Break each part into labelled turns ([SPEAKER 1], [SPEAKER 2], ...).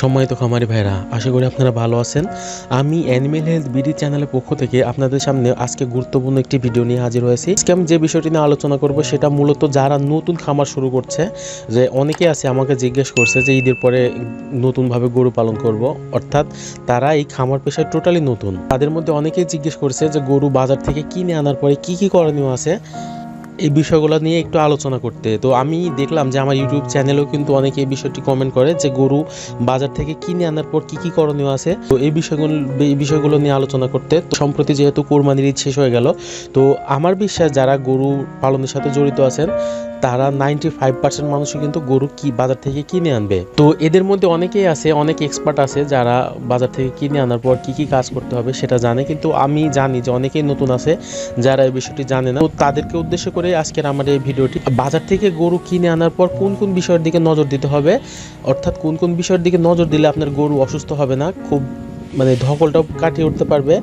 [SPEAKER 1] সম্মানিত খামারি ভাইরা, আশা করি আপনারা ভালো আছেন। আমি অ্যানিমেল হেলথ বিডি চ্যানেলের পক্ষ থেকে আপনাদের সামনে আজকে গুরুত্বপূর্ণ একটি ভিডিও নিয়ে হাজির হয়েছি। আজকে আমি যে বিষয়টি নিয়ে আলোচনা করব, সেটা মূলত যারা নতুন খামার শুরু করছে, যে অনেকে আছে আমাকে জিজ্ঞেস করছে যে ঈদের পরে নতুনভাবে গরু পালন করব। অর্থাৎ তারা এই খামার পেশায় টোটালি নতুন। তাদের মধ্যে অনেকেই জিজ্ঞেস করছে যে গরু বাজার থেকে কিনে আনার পরে কি কি করণীয় আছে? এই বিষয়গুলো নিয়ে একটু আলোচনা করতে। তো আমি দেখলাম যে আমার ইউটিউব চ্যানেলেও কিন্তু অনেকে এই বিষয়টি কমেন্ট করে যে গরু বাজার থেকে কিনে আনার পর কি কি করণীয় আছে। তো এই বিষয়গুলো এই বিষয়গুলো নিয়ে আলোচনা করতে। তো সম্প্রতি যেহেতু কোরবানির ঈদ শেষ হয়ে গেল, তো আমার বিশ্বাস যারা গরু পালনের সাথে জড়িত আছেন তারা নাইনটি ফাইভ পার্সেন্ট মানুষই কিন্তু গরু কি বাজার থেকে কিনে আনবে। তো এদের মধ্যে অনেকেই আছে, অনেক এক্সপার্ট আছে যারা বাজার থেকে কিনে আনার পর কি কি কাজ করতে হবে সেটা জানে। কিন্তু আমি জানি যে অনেকেই নতুন আছে যারা এই বিষয়টি জানে না। তো তাদেরকে উদ্দেশ্য করে আজকের আমার এই ভিডিওটি, বাজার থেকে গরু কিনে আনার পর কোন কোন বিষয়ের দিকে নজর দিতে হবে? অর্থাৎ কোন কোন বিষয়ের দিকে নজর দিলে আপনার গরু অসুস্থ হবে না? খুব মানে ধকলটাও কাটিয়ে উঠতে পারবে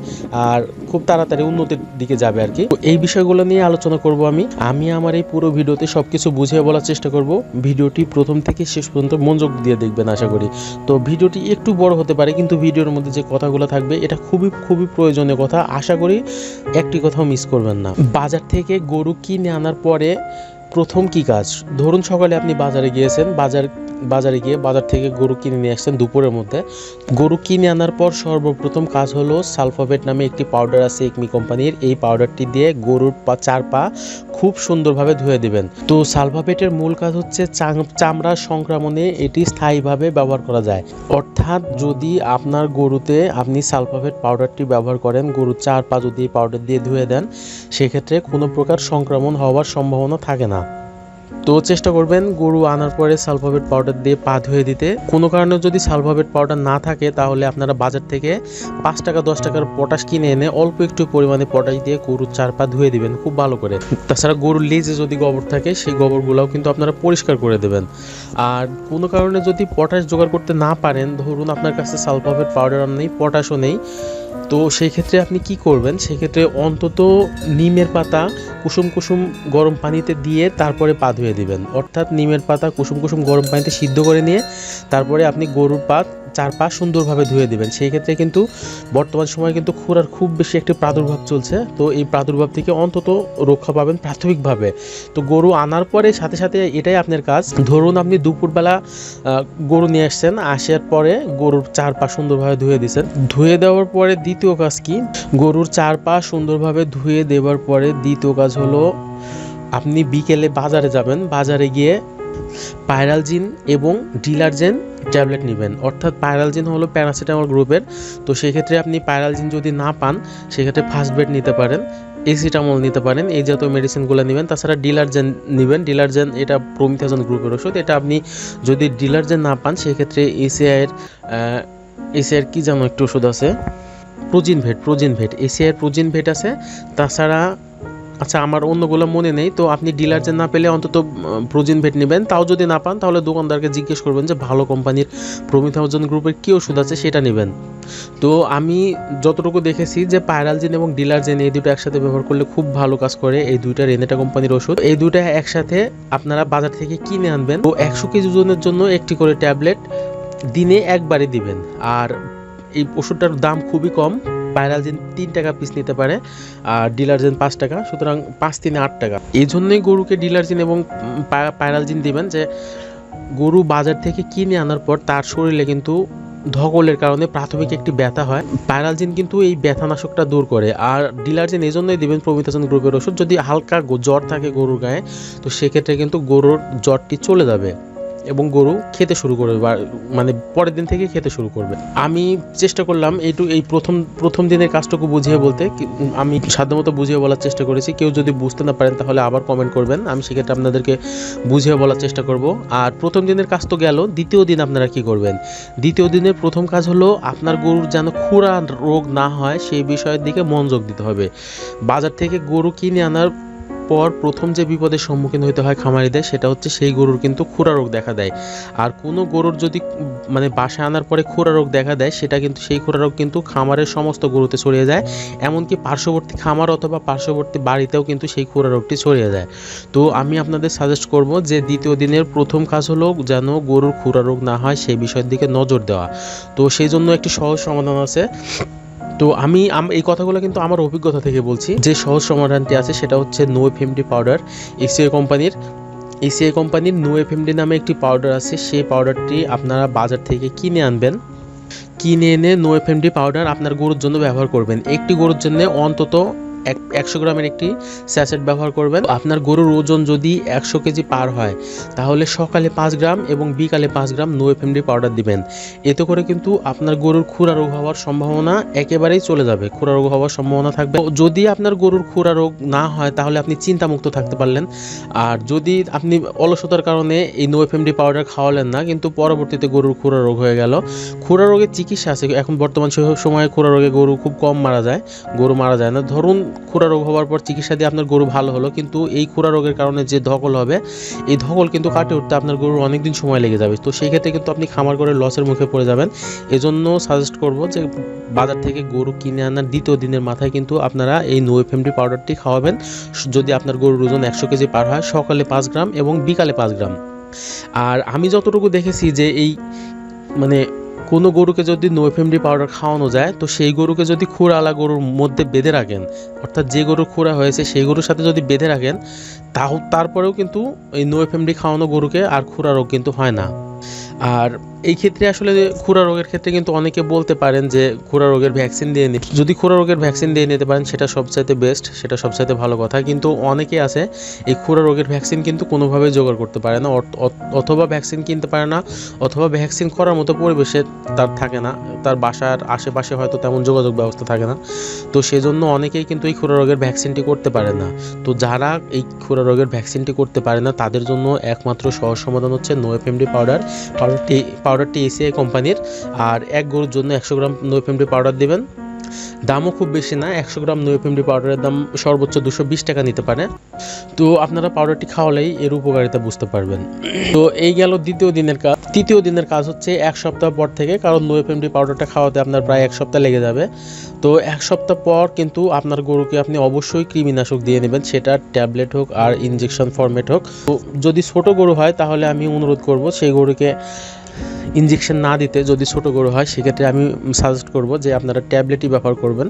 [SPEAKER 1] আর খুব তাড়াতাড়ি উন্নতির দিকে যাবে আর কি। এই বিষয়গুলো নিয়ে আলোচনা করব আমি। আমি আমার এই পুরো ভিডিওতে সবকিছু বুঝিয়ে বলার চেষ্টা করব। ভিডিওটি প্রথম থেকে শেষ পর্যন্ত মনোযোগ দিয়ে দেখবেন আশা করি। তো ভিডিওটি একটু বড় হতে পারে, কিন্তু ভিডিওর মধ্যে যে কথাগুলো থাকবে, এটা খুবই খুবই প্রয়োজনীয় কথা। আশা করি একটি কথাও মিস করবেন না। বাজার থেকে গরু কিনে আনার পরে প্রথম কি কাজ? ধরুন সকালে আপনি বাজারে গিয়েছেন, বাজার বাজারে গিয়ে বাজার থেকে গরু কিনে নিয়ে আসছেন দুপুরের মধ্যে। গরু কিনে আনার পর সর্বপ্রথম কাজ হলো সালফাবেট নামে একটি পাউডার আছে একমি কোম্পানির। এই পাউডারটি দিয়ে গরুর পা চার পা খুব সুন্দরভাবে ধুয়ে দিবেন। তো সালফাবেটের মূল কাজ হচ্ছে চাম- চামড়ার সংক্রমণে এটি স্থায়ীভাবে ব্যবহার করা যায়। অর্থাৎ যদি আপনার গরুতে আপনি সালফাবেট পাউডারটি ব্যবহার করেন, গরুর চার পা যদি পাউডার দিয়ে ধুয়ে দেন, সেক্ষেত্রে কোনো প্রকার সংক্রমণ হওয়ার সম্ভাবনা থাকে না। তো চেষ্টা করবেন গরু আনার পরে সালফাবেট পাউডার দিয়ে পা ধুয়ে দিতে। কোনো কারণে যদি সালফাবেট পাউডার না থাকে, তাহলে আপনারা বাজার থেকে পাঁচ টাকা, দশ টাকার পটাশ কিনে এনে অল্প একটু পরিমাণে পটাশ দিয়ে গরুর চার পা ধুয়ে দিবেন, খুব ভালো করে। তাছাড়া গরুর লেজে যদি গোবর থাকে, সেই গোবরগুলোও কিন্তু আপনারা পরিষ্কার করে দেবেন। আর কোনো কারণে যদি পটাশ জোগাড় করতে না পারেন, ধরুন আপনার কাছে সালফাবেট পাউডার নেই পটাশও নেই তো সেই ক্ষেত্রে আপনি কি করবেন? সেক্ষেত্রে অন্তত নিমের পাতা কুসুম কুসুম গরম পানিতে দিয়ে তারপরে পা ধুয়ে দিবেন। অর্থাৎ নিমের পাতা কুসুম কুসুম গরম পানিতে সিদ্ধ করে নিয়ে তারপরে আপনি গরুর পা চার পা সুন্দরভাবে ধুয়ে দেবেন। সেই ক্ষেত্রে কিন্তু বর্তমান সময়ে কিন্তু খুরার খুব বেশি একটি প্রাদুর্ভাব চলছে। তো এই প্রাদুর্ভাব থেকে অন্তত রক্ষা পাবেন প্রাথমিকভাবে। তো গরু আনার পরে সাথে সাথে এটাই আপনার কাজ। ধরুন আপনি দুপুরবেলা গরু নিয়ে আসছেন, আসার পরে গরুর চার পা সুন্দরভাবে ধুয়ে দিয়েছেন ধুয়ে দেওয়ার পরে দ্বিতীয় কাজ কি? গরুর চার পা সুন্দরভাবে ধুয়ে দেওয়ার পরে দ্বিতীয় কাজ হলো আপনি বিকেলে বাজারে যাবেন। বাজারে গিয়ে পায়রালজিন এবং ডিলারজেন ট্যাবলেট নেবেন। অর্থাৎ পায়রালজিন হলো প্যারাসিটামল গ্রুপের। তো সেক্ষেত্রে আপনি পায়রালজিন যদি না পান, সেক্ষেত্রে ফার্স্ট বেড নিতে পারেন, এসিটামল নিতে পারেন। এই জাতীয় মেডিসিনগুলো নেবেন। তাছাড়া ডিলারজেন নেবেন। ডিলারজেন এটা প্রমিথাজন গ্রুপের ওষুধ। এটা আপনি যদি ডিলারজেন না পান, সেক্ষেত্রে এসিআইয়ের এসিআইয়ের কী যেন একটু ওষুধ আছে? প্রোজিন ভেট প্রোজিন ভেট এসিআইয়ের প্রোজিন ভেট আছে। তাছাড়া আচ্ছা আমার অন্যগুলো মনে নেই, তো আপনি ডিলারজেন না পেলে অন্তত প্রোজিন ভেট নেবেন। তাও যদি না পান, তাহলে দোকানদারকে জিজ্ঞেস করবেন যে ভালো কোম্পানির প্রমিথাউজন গ্রুপের কী ওষুধ আছে সেটা নেবেন। তো আমি যতটুকু দেখেছি যে পায়রালজিন এবং ডিলারজেন এই দুটো একসাথে ব্যবহার করলে খুব ভালো কাজ করে এই দুইটা রেনেটা কোম্পানির ওষুধ। এই দুইটা একসাথে আপনারা বাজার থেকে কিনে আনবেন। তো একশো কেজি ওজনের জন্য একটি করে ট্যাবলেট দিনে একবারই দিবেন। আর এই ওষুধটার দাম খুবই কম। পায়রালজিন তিন টাকা পিস নিতে পারে, আর ডিলারজেন পাঁচ টাকা, সুতরাং পাঁচ তিনে আট টাকা। এই জন্যই গরুকে ডিলারজিন এবং পায়রালজিন দিবেন যে, গরু বাজার থেকে কিনে আনার পর তার শরীরে কিন্তু ধকলের কারণে প্রাথমিক একটি ব্যথা হয়। পায়রালজিন কিন্তু এই ব্যথানাশকটা দূর করে, আর ডিলারজিন এই জন্যই দিবেন প্রমিতাজন গ্রুপের ওষুধ। যদি হালকা জ্বর থাকে গরুর গায়ে, তো সেক্ষেত্রে কিন্তু গরুর জ্বরটি চলে যাবে। এবং গরু খেতে শুরু করবে মানে পরের দিন থেকে খেতে শুরু করবে। আমি চেষ্টা করলাম এইটু এই প্রথম প্রথম দিনের কাজটুকু বুঝিয়ে বলতে আমি সাধ্যমতো বুঝিয়ে বলার চেষ্টা করেছি। কেউ যদি বুঝতে না পারেন তাহলে আবার কমেন্ট করবেন। আমি সেক্ষেত্রে আপনাদেরকে বুঝিয়ে বলার চেষ্টা করব। আর প্রথম দিনের কাজ তো গেল, দ্বিতীয় দিন আপনারা কি করবেন? দ্বিতীয় দিনের প্রথম কাজ হলো আপনার গরুর যেন খুরা রোগ না হয়, সেই বিষয়ের দিকে মনোযোগ দিতে হবে। বাজার থেকে গরু কিনে আনার পর প্রথম যে বিপদের সম্মুখীন হতে হয় খামারিদের সেটা হচ্ছে সেই গরুর কিন্তু খুরা রোগ দেখা দেয়। আর কোনো গরুর যদি মানে বাসায় আনার পরে খুরা রোগ দেখা দেয়, সেটা কিন্তু, সেই খুরা রোগ কিন্তু খামারের সমস্ত গরুতে ছড়িয়ে যায়। এমনকি পার্শ্ববর্তী খামার অথবা পার্শ্ববর্তী বাড়িতেও কিন্তু সেই খুরা রোগটি ছড়িয়ে যায়। তো আমি আপনাদের সাজেস্ট করব যে দ্বিতীয় দিনের প্রথম কাজ হলো যেন গরুর খুরা রোগ না হয় সেই বিষয়ের দিকে নজর দেওয়া। তো সেই জন্য একটি সহজ সমাধান আছে। তো আমি এই কথাগুলো কিন্তু আমার অভিজ্ঞতা থেকে বলছি। যে সহজ সমাধানটি আছে সেটা হচ্ছে নো এফএমডি পাউডার এসিএ কোম্পানির এসিআই কোম্পানির নো এফএমডি নামে একটি পাউডার আছে। সেই পাউডারটি আপনারা বাজার থেকে কিনে আনবেন। কিনে এনে নো এফএমডি পাউডার আপনার গরুর জন্য ব্যবহার করবেন। একটি গরুর জন্য অন্তত একশো গ্রামের একটি স্যাসেট ব্যবহার করবেন। আপনার গরুর ওজন যদি একশো কেজি পার হয়, তাহলে সকালে পাঁচ গ্রাম এবং বিকালে পাঁচ গ্রাম নো এফএমডি পাউডার দিবেন। এতে করে কিন্তু আপনার গরুর খুরা রোগ হওয়ার সম্ভাবনা একেবারেই চলে যাবে। খুরা রোগ হওয়ার সম্ভাবনা থাকবে। যদি আপনার গরুর খুরা রোগ না হয়, তাহলে আপনি চিন্তামুক্ত থাকতে পারলেন। আর যদি আপনি অলসতার কারণে এই নো এফএমডি পাউডার খাওয়ালেন না, কিন্তু পরবর্তীতে গরুর খুরা রোগ হয়ে গেল। খুরা রোগের চিকিৎসা আছে। এখন বর্তমান সময়ে খুরা রোগে গরু খুব কম মারা যায়, গরু মারা যায় না। ধরুন খুরা রোগ হওয়ার পর চিকিৎসা দিয়ে আপনার গরু ভালো হলো, কিন্তু এই খুরা রোগের কারণে যে ধকল হবে, এই ধকল কিন্তু কাটে উঠতে আপনার গরুর অনেক দিন সময় লেগে যাবে। তো সেই ক্ষেত্রে কিন্তু আপনি খামার করে লসের মুখে পড়ে যাবেন। এজন্য সাজেস্ট করব যে বাজার থেকে গরু কিনে আনার দ্বিতীয় দিনের মাথায় কিন্তু আপনারা এই নো এফএমডি পাউডারটি খাওয়াবেন। যদি আপনার গরুর ওজন একশো কেজি পার হয়, সকালে পাঁচ গ্রাম এবং বিকালে পাঁচ গ্রাম। আর আমি যতটুকু দেখেছি যে এই মানে কোনো গরুকে যদি নো এফএমডি পাউডার খাওয়ানো যায়, তো সেই গরুকে যদি খুঁড়ালা গরুর মধ্যে বেঁধে রাখেন, অর্থাৎ যে গরুর খুঁড়া হয়েছে সেই গরুর সাথে যদি বেঁধে রাখেন তাও তারপরেও কিন্তু এই নো এফএমডি খাওয়ানো গরুকে আর খুঁড়া রোগ কিন্তু হয় না। আর এই ক্ষেত্রে আসলে খুরা রোগের ক্ষেত্রে কিন্তু অনেকে বলতে পারেন যে খুরা রোগের ভ্যাকসিন দিয়ে নি যদি খুরা রোগের ভ্যাকসিন দিয়ে নিতে পারেন, সেটা সবচাইতে বেস্ট সেটা সবচাইতে ভালো কথা। কিন্তু অনেকে আছে, এই খুরা রোগের ভ্যাকসিন কিন্তু কোনোভাবে জোগাড় করতে পারে না। অথ- অথ- অথবা ভ্যাকসিন কিনতে পারে না, অথবা ভ্যাকসিন করার মতো পরিবেশে তার থাকে না। তার বাসার আশেপাশে হয়তো তেমন যোগাযোগ ব্যবস্থা থাকে না। তো সেজন্য অনেকেই কিন্তু এই খুরা রোগের ভ্যাকসিনটি করতে পারে না। তো যারা এই খুরা রোগের ভ্যাকসিনটি করতে পারে না, তাদের জন্য একমাত্র সহজ সমাধান হচ্ছে নো এফএমডি পাউডার পাউডারটি পাউডারটি এসিআই কোম্পানির। আর এক গরুর জন্য একশো গ্রাম নো এফএমডি পাউডার দেবেন। দামও খুব বেশি না, একশো গ্রাম নো এফএমডি পাউডারের দাম সর্বোচ্চ দুশো বিশ টাকা নিতে পারে। তো আপনারা পাউডারটি খাওয়ালেই এর উপকারিতা বুঝতে পারবেন। তো এই গেল দ্বিতীয় দিনের কাজ। তৃতীয় দিনের কাজ হচ্ছে এক সপ্তাহ পর থেকে, কারণ নো এফএমডি পাউডারটা খাওয়াতে আপনার প্রায় এক সপ্তাহ লেগে যাবে। তো এক সপ্তাহ পর কিন্তু আপনার গরুকে আপনি অবশ্যই কৃমিনাশক দিয়ে নেবেন, সেটা ট্যাবলেট হোক আর ইনজেকশন ফরম্যাট হোক। তো যদি ছোট গরু হয়, তাহলে আমি অনুরোধ করব সেই গরুকে ইনজেকশন না দিতে, যদি ছোট গরু হয়, সেক্ষেত্রে আমি সাজেস্ট করব যে আপনারা ট্যাবলেটই ব্যবহার করবেন।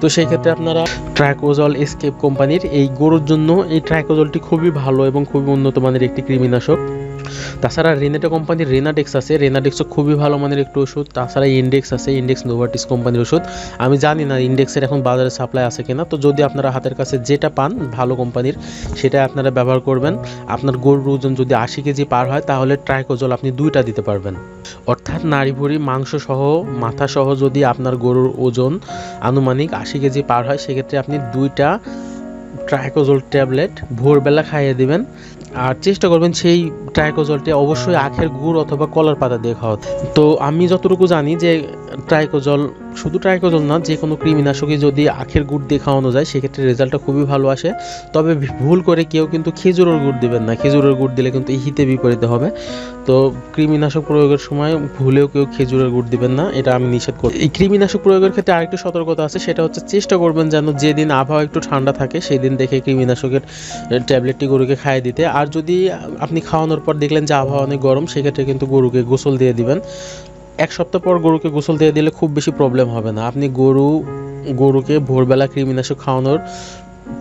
[SPEAKER 1] তো সেই ক্ষেত্রে আপনারা ট্রাইকোজল এসকেপ কোম্পানির এই গরুর জন্য এই ট্রাইকোজলটি খুবই ভালো এবং খুবই উন্নত মানের একটি কৃমিনাশক। তাছাড়া রেনেটো কোম্পানির রেনাডেক্স আছে, রেনাডেক্সও খুবই ভালো মানের একটি ওষুধ। তাছাড়া ইন্ডেক্স আছে, ইন্ডেক্স নোভার্টিস কোম্পানির ওষুধ। আমি জানি না ইন্ডেক্সের এখন বাজারে সাপ্লাই আছে কিনা। তো যদি আপনারা হাতের কাছে যেটা পান, ভালো কোম্পানির সেটা আপনারা ব্যবহার করবেন। আপনার গরুর ওজন যদি আশি কেজি পার হয়, তাহলে ট্রাইকোজল আপনি দুইটা দিতে পারবেন। অর্থাৎ নাড়ি ভুড়ি, মাংস সহ, মাথা সহ যদি আপনার গরুর ওজন আনুমানিক আশি কেজি পার হয়, সেক্ষেত্রে আপনি দুইটা ট্রাইকোজল ট্যাবলেট ভোরবেলা খাইয়ে দিবেন। আর চেষ্টা করবেন সেই ট্রাইকোজলটি অবশ্যই আখের গুড় অথবা কলার পাতা দিয়ে খাওয়াতে। তো আমি যতটুকু জানি যে ট্রাইকোজল, শুধু ট্রাইকোজল না, যে কোনো কৃমিনাশকই যদি আখের গুড় দিয়ে খাওয়ানো যায়, সেক্ষেত্রে রেজাল্টটা খুবই ভালো আসে। তবে ভুল করে কেউ কিন্তু খেজুরের গুড় দেবেন না। খেজুরের গুড় দিলে কিন্তু হিতে বিপরীতে হবে। তো কৃমিনাশক প্রয়োগের সময় ভুলেও কেউ খেজুরের গুড় দিবেন না, এটা আমি নিষেধ করি এই কৃমিনাশক প্রয়োগের ক্ষেত্রে আরেকটু সতর্কতা আছে, সেটা হচ্ছে চেষ্টা করবেন যেন যেদিন আবহাওয়া একটু ঠান্ডা থাকে সেই দিন দেখে কৃমিনাশকের ট্যাবলেটটি গরুকে খাইয়ে দিতে। আর যদি আপনি খাওয়ানোর পর দেখলেন যে আবহাওয়া অনেক গরম, সেক্ষেত্রে কিন্তু গরুকে গোসল দিয়ে দিবেন। এক সপ্তাহ পর গরুকে গোসল দিয়ে দিলে খুব বেশি প্রবলেম হবে না। আপনি গরু, গরুকে ভোরবেলা কৃমিনাশক খাওয়ানোর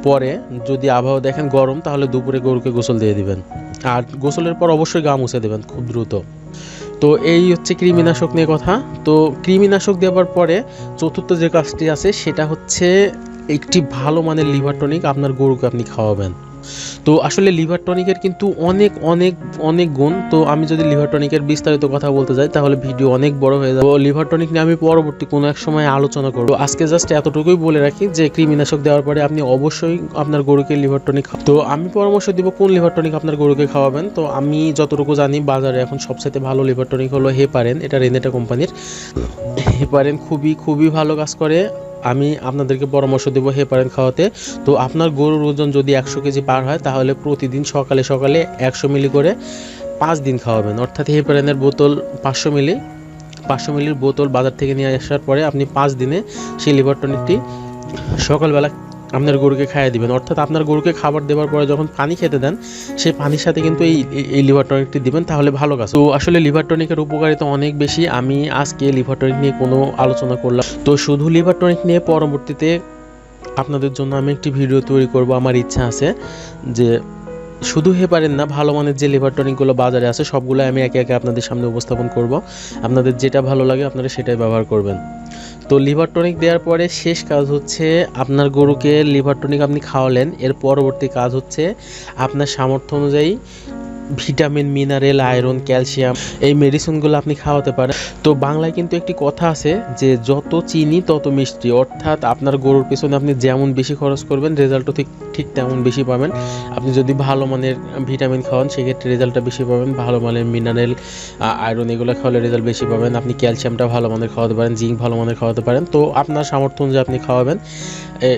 [SPEAKER 1] পরে যদি আবহাওয়া দেখেন গরম, তাহলে দুপুরে গরুকে গোসল দিয়ে দিবেন। আর গোসলের পর অবশ্যই গা মুছে দেবেন খুব দ্রুত। তো এই হচ্ছে কৃমিনাশক নিয়ে কথা। তো কৃমিনাশক দেওয়ার পরে চতুর্থ যে কাজটি আছে, সেটা হচ্ছে একটি ভালো মানের লিভার টনিক আপনার গরুকে আপনি খাওয়াবেন। তো আসলে লিভার টনিকের কিন্তু অনেক অনেক অনেক গুণ। তো আমি যদি লিভার টনিকের বিস্তারিত কথা বলতে যাই, তাহলে ভিডিও অনেক বড় হয়ে যাবে। লিভার টনিক নিয়ে আমি পরবর্তী কোনো এক সময় আলোচনা করব। আজকে জাস্ট এতটুকুই বলে রাখি যে, কৃমিনাশক দেওয়ার পরে আপনি অবশ্যই আপনার গরুকে লিভার টনিক তো আমি পরামর্শ দিব কোন লিভার টনিক আপনার গরুকে খাওয়াবেন। তো আমি যতটুকু জানি, বাজারে এখন সবচেয়ে ভালো লিভার টনিক হলো হেপারেন এটা রেনেটা কোম্পানির। হেপারেন খুবই খুবই ভালো কাজ করে। আমি আপনাদেরকে পরামর্শ দেবো হেপারেন খাওয়াতে। তো আপনার গরুর ওজন যদি একশো কেজি পার হয়, তাহলে প্রতিদিন সকালে সকালে একশো মিলি করে পাঁচ দিন খাওয়াবেন। অর্থাৎ হেপারেনের বোতল পাঁচশো মিলি, পাঁচশো মিলির বোতল বাজার থেকে নিয়ে আসার পরে আপনি পাঁচ দিনে সেই লিভার টনিকটি সকালবেলা আপনার গরুকে খাইয়ে দিবেন। অর্থাৎ আপনার গরুকে খাবার দেওয়ার পরে যখন পানি খেতে দেন, সেই পানির সাথে কিন্তু এই এই লিভার টনিকটি দিবেন, তাহলে ভালো কাজ। তো আসলে লিভার টনিকের উপকারিতা অনেক বেশি। আমি আজকে লিভার টনিক নিয়ে কোনো আলোচনা করলাম তো শুধু লিভার টনিক নিয়ে পরবর্তীতে আপনাদের জন্য আমি একটি ভিডিও তৈরি করব। আমার ইচ্ছা আছে যে শুধু হে পারেন না, ভালো মানের যে লিভার টনিকগুলো বাজারে আছে সবগুলো আমি একে একে আপনাদের সামনে উপস্থাপন করব। আপনাদের যেটা ভালো লাগে, আপনারা সেটাই ব্যবহার করবেন। তো লিভার টনিক দেওয়ার পরে শেষ কাজ হচ্ছে আপনার গরুকে লিভার টনিক আপনি খাওয়ালেন। এর পরবর্তী কাজ হচ্ছে আপনার সামর্থ্য অনুযায়ী ভিটামিন, মিনারেল, আয়রন, ক্যালসিয়াম, এই মেডিসিনগুলো আপনি খাওয়াতে পারেন। তো বাংলায় কিন্তু একটি কথা আছে যে, যত চিনি তত মিষ্টি। অর্থাৎ আপনার গরুর পেছনে আপনি যেমন বেশি খরচ করবেন, রেজাল্টও ঠিক ঠিক তেমন বেশি পাবেন। আপনি যদি ভালো মানের ভিটামিন খাওয়ান, সেক্ষেত্রে রেজাল্টটা বেশি পাবেন। ভালো মানের মিনারেল আয়রন এগুলো খাওয়ালে রেজাল্ট বেশি পাবেন। আপনি ক্যালসিয়ামটা ভালো মানের খাওয়াতে পারেন, জিঙ্ক ভালো মানের খাওয়াতে পারেন। তো আপনার সামর্থ্য অনুযায়ী আপনি খাওয়াবেন।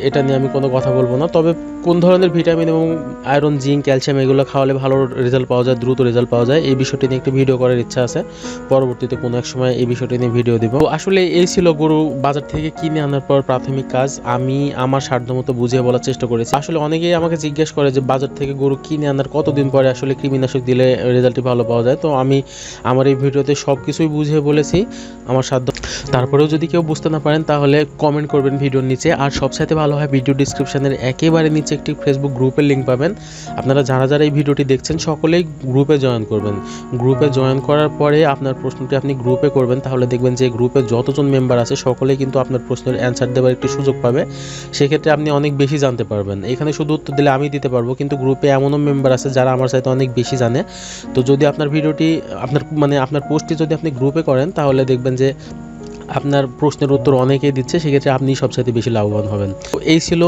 [SPEAKER 1] এটা নিয়ে আমি কোনো কথা বলব না। তবে কোন ধরনের ভিটামিন এবং আয়রন, জিঙ্ক, ক্যালসিয়াম এগুলো খাওয়ালে ভালো রেজাল্ট পাওয়া যায়, দ্রুত রেজাল্ট পাওয়া যায়, এই বিষয়টি নিয়ে একটি ভিডিও করার ইচ্ছা আছে। পরবর্তীতে কোনো এক সময় এই বিষয়টি নিয়ে ভিডিও দিব। আসলে এই ছিল গরু বাজার থেকে কিনে আনার পর প্রাথমিক কাজ। আমি আমার সাধ্যমতো বুঝিয়ে বলার চেষ্টা করেছি। আসলে অনেকেই আমাকে জিজ্ঞেস করে যে বাজার থেকে গরু কিনে আনার কতদিন পরে আসলে কৃমিনাশক দিলে রেজাল্টটি ভালো পাওয়া যায়। তো আমি আমার এই ভিডিওতে সব কিছুই বুঝিয়ে বলেছি আমার সাধ্য। তারপরেও যদি কেউ বুঝতে না পারেন তাহলে কমেন্ট করবেন ভিডিওর নিচে। আর সবসাথে ভালো হয় ভিডিও ডিসক্রিপশানের একেবারে নিচে একটি ফেসবুক গ্রুপের লিঙ্ক পাবেন। আপনারা যারা যারা এই ভিডিওটি দেখছেন, সকলেই গ্রুপে জয়েন করবেন। গ্রুপে জয়েন করার পরে আপনার প্রশ্নটি আপনি গ্রুপে করবেন, তাহলে দেখবেন যে গ্রুপে যতজন মেম্বার আছে, সকলেই কিন্তু আপনার প্রশ্নের অ্যান্সার দেওয়ার একটি সুযোগ পাবে। সেক্ষেত্রে আপনি অনেক বেশি জানতে পারবেন। এখানে শুধু উত্তর দিলে আমি দিতে পারব, কিন্তু গ্রুপে এমনও মেম্বার আছে যারা আমার সাথে অনেক বেশি জানে। তো যদি আপনার ভিডিওটি আপনার মানে আপনার পোস্টটি যদি আপনি গ্রুপে করেন, তাহলে দেখবেন যে আপনার প্রশ্নের উত্তর অনেকেই দিচ্ছে, সেক্ষেত্রে আপনি সবচাইতে বেশি লাভবান হবেন। তো এই ছিল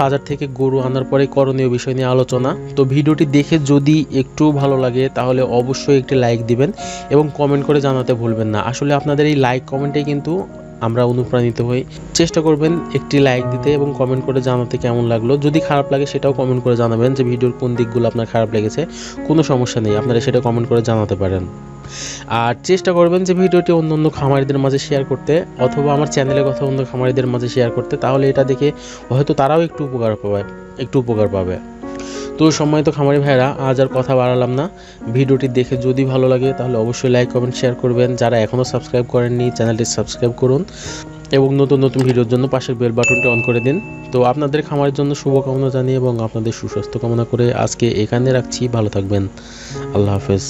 [SPEAKER 1] বাজার থেকে গরু আনার পরে করণীয় বিষয় নিয়ে আলোচনা। তো ভিডিওটি দেখে যদি একটু ভালো লাগে, তাহলে অবশ্যই একটি লাইক দিবেন এবং কমেন্ট করে জানাতে ভুলবেন না। আসলে আপনাদের এই লাইক কমেন্টে কিন্তু আমরা অনুপ্রাণিত হই। চেষ্টা করবেন একটি লাইক দিতে এবং কমেন্ট করে জানাতে কেমন লাগল। যদি খারাপ লাগে সেটাও কমেন্ট করে জানাবেন যে ভিডিওর কোন দিকগুলো আপনার খারাপ লেগেছে। কোনো সমস্যা নেই, আপনারা সেটা কমেন্ট করে জানাতে পারেন। আর চেষ্টা করবেন যে ভিডিওটি অন্য অন্য খামারিদের মাঝে শেয়ার করতে অথবা আমার চ্যানেলের কথা অন্য খামারিদের মাঝে শেয়ার করতে, তাহলে এটা দেখে হয়তো তারাও একটু উপকার পাবে, একটু উপকার পাবে। তো সম্মানিত খামারি ভাইরা আজ আর কথা বাড়ালাম না। ভিডিওটি দেখে যদি ভালো লাগে, তাহলে অবশ্যই লাইক কমেন্ট শেয়ার করবেন। যারা এখনও সাবস্ক্রাইব করেননি চ্যানেলটি সাবস্ক্রাইব করুন এবং নতুন নতুন ভিডিওর জন্য পাশের বেল বাটনটি অন করে দিন। তো আপনাদের খামারের জন্য শুভকামনা জানিয়ে এবং আপনাদের সুস্বাস্থ্য কামনা করে আজকে এখানে রাখছি। ভালো থাকবেন। আল্লাহ হাফেজ।